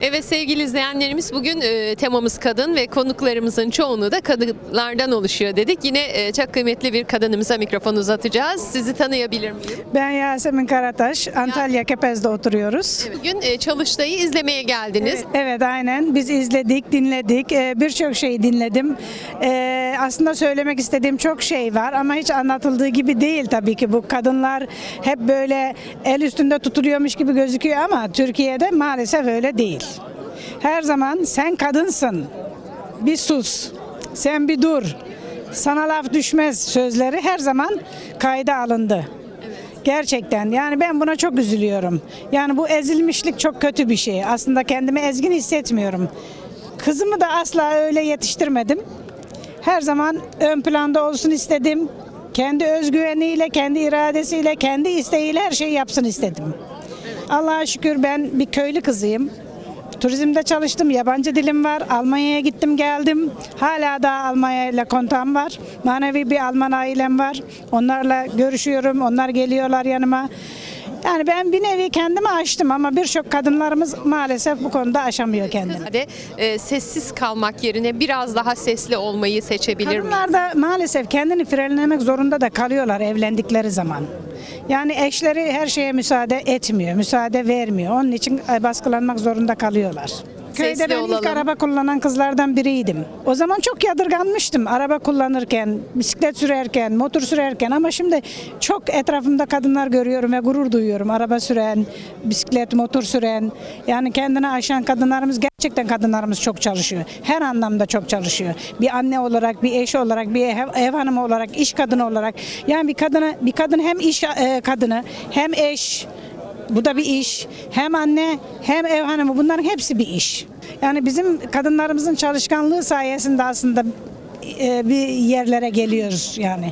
Evet sevgili izleyenlerimiz bugün e, temamız kadın ve konuklarımızın çoğunluğu da kadınlardan oluşuyor dedik. Yine e, çok kıymetli bir kadınımıza mikrofon uzatacağız. Sizi tanıyabilir miyim? Ben Yasemin Karataş, Antalya Kepez'de oturuyoruz. Bugün e, Çalıştay'ı izlemeye geldiniz. Evet aynen biz izledik, dinledik. Ee, Birçok şeyi dinledim. Ee, aslında söylemek istediğim çok şey var ama hiç anlatıldığı gibi değil tabii ki. Bu kadınlar hep böyle el üstünde tutuluyormuş gibi gözüküyor ama Türkiye'de maalesef öyle değil. Her zaman sen kadınsın, bir sus, sen bir dur, sana laf düşmez sözleri her zaman kayda alındı. Gerçekten yani ben buna çok üzülüyorum. Yani bu ezilmişlik çok kötü bir şey. Aslında kendimi ezgin hissetmiyorum. Kızımı da asla öyle yetiştirmedim. Her zaman ön planda olsun istedim. Kendi özgüveniyle, kendi iradesiyle, kendi isteğiyle her şeyi yapsın istedim. Allah'a şükür ben bir köylü kızıyım. Turizmde çalıştım, yabancı dilim var. Almanya'ya gittim geldim. Hala da Almanya ile kontağım var. Manevi bir Alman ailem var. Onlarla görüşüyorum, onlar geliyorlar yanıma. Yani ben bir nevi kendimi aştım ama birçok kadınlarımız maalesef bu konuda aşamıyor kendini. Hadi e, sessiz kalmak yerine biraz daha sesli olmayı seçebilir miyiz? Kadınlar da maalesef kendini frenlemek zorunda da kalıyorlar evlendikleri zaman. Yani eşleri her şeye müsaade etmiyor, müsaade vermiyor. Onun için e, baskılanmak zorunda kalıyorlar. Köyde ben ilk olalım. araba kullanan kızlardan biriydim. O zaman çok yadırganmıştım araba kullanırken, bisiklet sürerken, motor sürerken ama şimdi çok etrafımda kadınlar görüyorum ve gurur duyuyorum. Araba süren, bisiklet, motor süren, yani kendini aşan kadınlarımız gerçekten kadınlarımız çok çalışıyor. Her anlamda çok çalışıyor. Bir anne olarak, bir eş olarak, bir ev, ev hanımı olarak, iş kadını olarak. Yani bir kadını bir kadın hem iş e, kadını, hem eş, bu da bir iş. Hem anne hem ev hanımı bunların hepsi bir iş. Yani bizim kadınlarımızın çalışkanlığı sayesinde aslında e, bir yerlere geliyoruz yani.